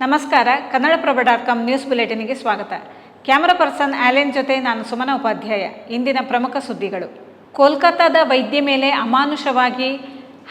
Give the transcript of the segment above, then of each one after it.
ನಮಸ್ಕಾರ, Kannadaprabha dot com news ಬುಲೆಟಿನ್ಗೆ ಸ್ವಾಗತ. ಕ್ಯಾಮರಾ ಪರ್ಸನ್ ಆಲೆನ್ ಜೊತೆ ನಾನು ಸುಮನ ಉಪಾಧ್ಯಾಯ. ಇಂದಿನ ಪ್ರಮುಖ ಸುದ್ದಿಗಳು. ಕೋಲ್ಕತ್ತಾದ ವೈದ್ಯ ಮೇಲೆ ಅಮಾನುಷವಾಗಿ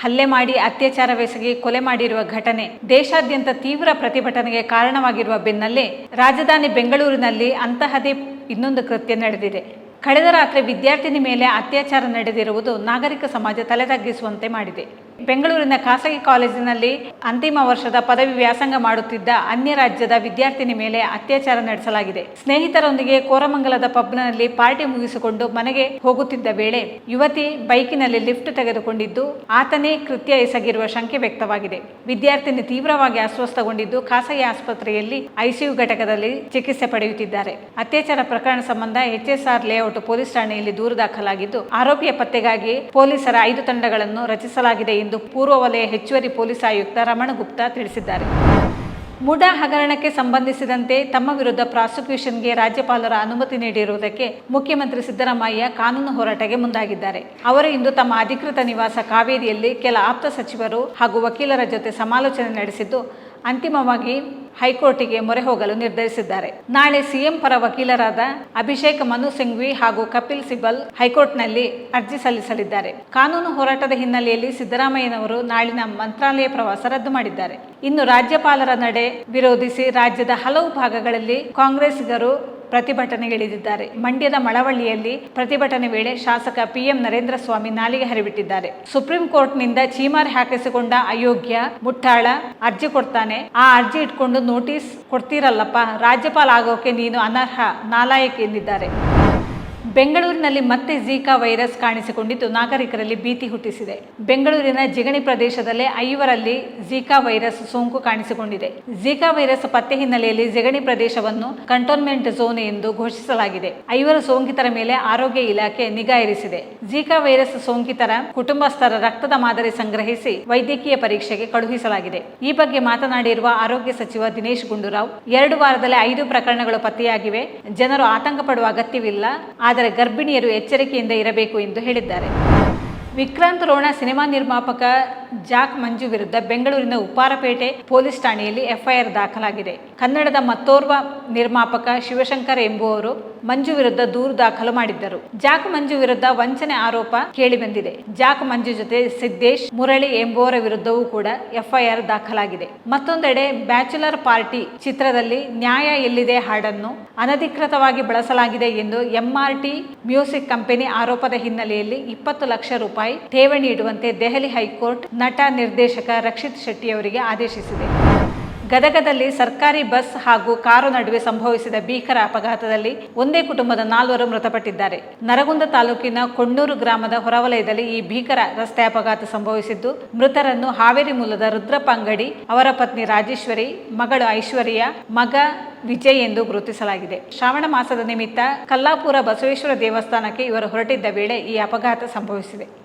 ಹಲ್ಲೆ ಮಾಡಿ ಅತ್ಯಾಚಾರವೆಸಗಿ ಕೊಲೆ ಮಾಡಿರುವ ಘಟನೆ ದೇಶಾದ್ಯಂತ ತೀವ್ರ ಪ್ರತಿಭಟನೆಗೆ ಕಾರಣವಾಗಿರುವ ಬೆನ್ನಲ್ಲೇ ರಾಜಧಾನಿ ಬೆಂಗಳೂರಿನಲ್ಲಿ ಅಂತಹದೇ ಇನ್ನೊಂದು ಕೃತ್ಯ ನಡೆದಿದೆ. ಕಳೆದ ರಾತ್ರಿ ವಿದ್ಯಾರ್ಥಿನಿ ಮೇಲೆ ಅತ್ಯಾಚಾರ ನಡೆದಿರುವುದು ನಾಗರಿಕ ಸಮಾಜ ತಲೆತಗ್ಗಿಸುವಂತೆ ಮಾಡಿದೆ. ಬೆಂಗಳೂರಿನ ಖಾಸಗಿ ಕಾಲೇಜಿನಲ್ಲಿ ಅಂತಿಮ ವರ್ಷದ ಪದವಿ ವ್ಯಾಸಂಗ ಮಾಡುತ್ತಿದ್ದ ಅನ್ಯ ರಾಜ್ಯದ ವಿದ್ಯಾರ್ಥಿನಿ ಮೇಲೆ ಅತ್ಯಾಚಾರ ನಡೆಸಲಾಗಿದೆ. ಸ್ನೇಹಿತರೊಂದಿಗೆ ಕೋರಮಂಗಲದ ಪಬ್ನಲ್ಲಿ ಪಾರ್ಟಿ ಮುಗಿಸಿಕೊಂಡು ಮನೆಗೆ ಹೋಗುತ್ತಿದ್ದ ವೇಳೆ ಯುವತಿ ಬೈಕಿನಲ್ಲಿ ಲಿಫ್ಟ್ ತೆಗೆದುಕೊಂಡಿದ್ದು, ಆತನೇ ಕೃತ್ಯ ಎಸಗಿರುವ ಶಂಕೆ ವ್ಯಕ್ತವಾಗಿದೆ. ವಿದ್ಯಾರ್ಥಿನಿ ತೀವ್ರವಾಗಿ ಅಸ್ವಸ್ಥಗೊಂಡಿದ್ದು ಖಾಸಗಿ ಆಸ್ಪತ್ರೆಯಲ್ಲಿ ಐಸಿಯು ಘಟಕದಲ್ಲಿ ಚಿಕಿತ್ಸೆ ಪಡೆಯುತ್ತಿದ್ದಾರೆ. ಅತ್ಯಾಚಾರ ಪ್ರಕರಣ ಸಂಬಂಧ ಎಚ್ಎಸ್ಆರ್ ಲೇಔಟ್ ಪೊಲೀಸ್ ಠಾಣೆಯಲ್ಲಿ ದೂರು ದಾಖಲಾಗಿದ್ದು, ಆರೋಪಿಯ ಪತ್ತೆಗಾಗಿ ಪೊಲೀಸರ ಐದು ತಂಡಗಳನ್ನು ರಚಿಸಲಾಗಿದೆ ಎಂದು ಪೂರ್ವ ವಲಯ ಹೆಚ್ಚುವರಿ ಪೊಲೀಸ್ ಆಯುಕ್ತ ರಮಣ ಗುಪ್ತಾ ತಿಳಿಸಿದ್ದಾರೆ. ಮುಡಾ ಹಗರಣಕ್ಕೆ ಸಂಬಂಧಿಸಿದಂತೆ ತಮ್ಮ ವಿರುದ್ಧ ಪ್ರಾಸಿಕ್ಯೂಷನ್ಗೆ ರಾಜ್ಯಪಾಲರ ಅನುಮತಿ ನೀಡಿರುವುದಕ್ಕೆ ಮುಖ್ಯಮಂತ್ರಿ ಸಿದ್ದರಾಮಯ್ಯ ಕಾನೂನು ಹೋರಾಟಕ್ಕೆ ಮುಂದಾಗಿದ್ದಾರೆ. ಅವರು ಇಂದು ತಮ್ಮ ಅಧಿಕೃತ ನಿವಾಸ ಕಾವೇರಿಯಲ್ಲಿ ಕೆಲ ಆಪ್ತ ಸಚಿವರು ಹಾಗೂ ವಕೀಲರ ಜೊತೆ ಸಮಾಲೋಚನೆ ನಡೆಸಿದ್ದು ಅಂತಿಮವಾಗಿ ಹೈಕೋರ್ಟಿಗೆ ಮೊರೆ ಹೋಗಲು ನಿರ್ಧರಿಸಿದ್ದಾರೆ. ನಾಳೆ ಸಿಎಂ ಪರ ವಕೀಲರಾದ ಅಭಿಷೇಕ್ ಮನು ಸಿಂಘ್ವಿ ಹಾಗೂ ಕಪಿಲ್ ಸಿಬಲ್ ಹೈಕೋರ್ಟ್ನಲ್ಲಿ ಅರ್ಜಿ ಸಲ್ಲಿಸಲಿದ್ದಾರೆ. ಕಾನೂನು ಹೋರಾಟದ ಹಿನ್ನೆಲೆಯಲ್ಲಿ ಸಿದ್ದರಾಮಯ್ಯನವರು ನಾಳಿನ ಮಂತ್ರಾಲಯ ಪ್ರವಾಸ ರದ್ದು ಮಾಡಿದ್ದಾರೆ. ಇನ್ನು ರಾಜ್ಯಪಾಲರ ನಡೆ ವಿರೋಧಿಸಿ ರಾಜ್ಯದ ಹಲವು ಭಾಗಗಳಲ್ಲಿ ಕಾಂಗ್ರೆಸ್ಸಿಗರು ಪ್ರತಿಭಟನೆಗಿಳಿದಿದ್ದಾರೆ ಮಂಡ್ಯದ ಮಳವಳ್ಳಿಯಲ್ಲಿ ಪ್ರತಿಭಟನೆ ವೇಳೆ ಶಾಸಕ ಪಿಎಂ ನರೇಂದ್ರ ಸ್ವಾಮಿ ನಾಲಿಗೆ ಹರಿಬಿಟ್ಟಿದ್ದಾರೆ. ಸುಪ್ರೀಂ ಕೋರ್ಟ್ನಿಂದ ಚೀಮಾರ್ ಹಾಕಿಸಿಕೊಂಡ ಅಯೋಗ್ಯ ಮುಟ್ಟಾಳ ಅರ್ಜಿ ಕೊಡ್ತಾನೆ. ಆ ಅರ್ಜಿ ಇಟ್ಕೊಂಡು ನೋಟಿಸ್ ಕೊಡ್ತೀರಲ್ಲಪ್ಪ, ರಾಜ್ಯಪಾಲ ಆಗೋಕೆ ನೀನು ಅನರ್ಹ ನಾಲಾಯಕ್ ಎಂದಿದ್ದಾರೆ. ಬೆಂಗಳೂರಿನಲ್ಲಿ ಮತ್ತೆ ಜೀಕಾ ವೈರಸ್ ಕಾಣಿಸಿಕೊಂಡಿದ್ದು ನಾಗರಿಕರಲ್ಲಿ ಭೀತಿ ಹುಟ್ಟಿಸಿದೆ. ಬೆಂಗಳೂರಿನ ಜಿಗಣಿ ಪ್ರದೇಶದಲ್ಲೇ ಐವರಲ್ಲಿ ಜೀಕಾ ವೈರಸ್ ಸೋಂಕು ಕಾಣಿಸಿಕೊಂಡಿದೆ. ಜೀಕಾ ವೈರಸ್ ಪತ್ತೆ ಹಿನ್ನೆಲೆಯಲ್ಲಿ ಜಿಗಣಿ ಪ್ರದೇಶವನ್ನು ಕಂಟೋನ್ಮೆಂಟ್ ಝೋನ್ ಎಂದು ಘೋಷಿಸಲಾಗಿದೆ. ಐವರು ಸೋಂಕಿತರ ಮೇಲೆ ಆರೋಗ್ಯ ಇಲಾಖೆ ನಿಗಾ ಇರಿಸಿದೆ. ಜೀಕಾ ವೈರಸ್ ಸೋಂಕಿತರ ಕುಟುಂಬಸ್ಥರ ರಕ್ತದ ಮಾದರಿ ಸಂಗ್ರಹಿಸಿ ವೈದ್ಯಕೀಯ ಪರೀಕ್ಷೆಗೆ ಕಳುಹಿಸಲಾಗಿದೆ. ಈ ಬಗ್ಗೆ ಮಾತನಾಡಿರುವ ಆರೋಗ್ಯ ಸಚಿವ ದಿನೇಶ್ ಗುಂಡೂರಾವ್, ಎರಡು ವಾರದಲ್ಲಿ ಐದು ಪ್ರಕರಣಗಳು ಪತ್ತೆಯಾಗಿವೆ. ಜನರು ಆತಂಕ ಪಡುವ ಅಗತ್ಯವಿಲ್ಲ. ಆದರೆ ಗರ್ಭಿಣಿಯರು ಎಚ್ಚರಿಕೆಯಿಂದ ಇರಬೇಕು ಎಂದು ಹೇಳಿದ್ದಾರೆ. ವಿಕ್ರಾಂತ್ ರೋಣ ಸಿನಿಮಾ ನಿರ್ಮಾಪಕ ಜಾಕ್ ಮಂಜು ವಿರುದ್ಧ ಬೆಂಗಳೂರಿನ ಉಪ್ಪಾರಪೇಟೆ ಪೊಲೀಸ್ ಠಾಣೆಯಲ್ಲಿ ಎಫ್ಐಆರ್ ದಾಖಲಾಗಿದೆ. ಕನ್ನಡದ ಮತ್ತೋರ್ವ ನಿರ್ಮಾಪಕ ಶಿವಶಂಕರ್ ಎಂಬುವರು ಮಂಜು ವಿರುದ್ಧ ದೂರು ದಾಖಲು ಮಾಡಿದ್ದರು. ಜಾಕ್ ಮಂಜು ವಿರುದ್ಧ ವಂಚನೆ ಆರೋಪ ಕೇಳಿಬಂದಿದೆ ಜಾಕ್ ಮಂಜು ಜೊತೆ ಸಿದ್ದೇಶ್ ಮುರಳಿ ಎಂಬುವರ ವಿರುದ್ಧವೂ ಕೂಡ ಎಫ್ಐಆರ್ ದಾಖಲಾಗಿದೆ. ಮತ್ತೊಂದೆಡೆ ಬ್ಯಾಚುಲರ್ ಪಾರ್ಟಿ ಚಿತ್ರದಲ್ಲಿ ನ್ಯಾಯ ಎಲ್ಲಿದೆ ಹಾಡನ್ನು ಅನಧಿಕೃತವಾಗಿ ಬಳಸಲಾಗಿದೆ ಎಂದು ಎಂಆರ್ಟಿ ಮ್ಯೂಸಿಕ್ ಕಂಪನಿ ಆರೋಪದ ಹಿನ್ನೆಲೆಯಲ್ಲಿ ಇಪ್ಪತ್ತು ಲಕ್ಷ ರೂಪಾಯಿ ಠೇವಣಿ ಇಡುವಂತೆ ದೆಹಲಿ ಹೈಕೋರ್ಟ್ ನಟ ನಿರ್ದೇಶಕ ರಕ್ಷಿತ್ ಶೆಟ್ಟಿಯವರಿಗೆ ಆದೇಶಿಸಿದೆ. ಗದಗದಲ್ಲಿ ಸರ್ಕಾರಿ ಬಸ್ ಹಾಗೂ ಕಾರು ನಡುವೆ ಸಂಭವಿಸಿದ ಭೀಕರ ಅಪಘಾತದಲ್ಲಿ ಒಂದೇ ಕುಟುಂಬದ ನಾಲ್ವರು ಮೃತಪಟ್ಟಿದ್ದಾರೆ. ನರಗುಂದ ತಾಲೂಕಿನ ಕೊಣ್ಣೂರು ಗ್ರಾಮದ ಹೊರವಲಯದಲ್ಲಿ ಈ ಭೀಕರ ರಸ್ತೆ ಅಪಘಾತ ಸಂಭವಿಸಿದ್ದು, ಮೃತರನ್ನು ಹಾವೇರಿ ಮೂಲದ ರುದ್ರಪ್ಪ ಅಂಗಡಿ ಅವರ ಪತ್ನಿ ರಾಜೇಶ್ವರಿ, ಮಗಳು ಐಶ್ವರ್ಯ, ಮಗ ವಿಜಯ್ ಎಂದು ಗುರುತಿಸಲಾಗಿದೆ. ಶ್ರಾವಣ ಮಾಸದ ನಿಮಿತ್ತ ಕಲ್ಲಾಪುರ ಬಸವೇಶ್ವರ ದೇವಸ್ಥಾನಕ್ಕೆ ಇವರು ಹೊರಟಿದ್ದ ವೇಳೆ ಈ ಅಪಘಾತ ಸಂಭವಿಸಿದೆ.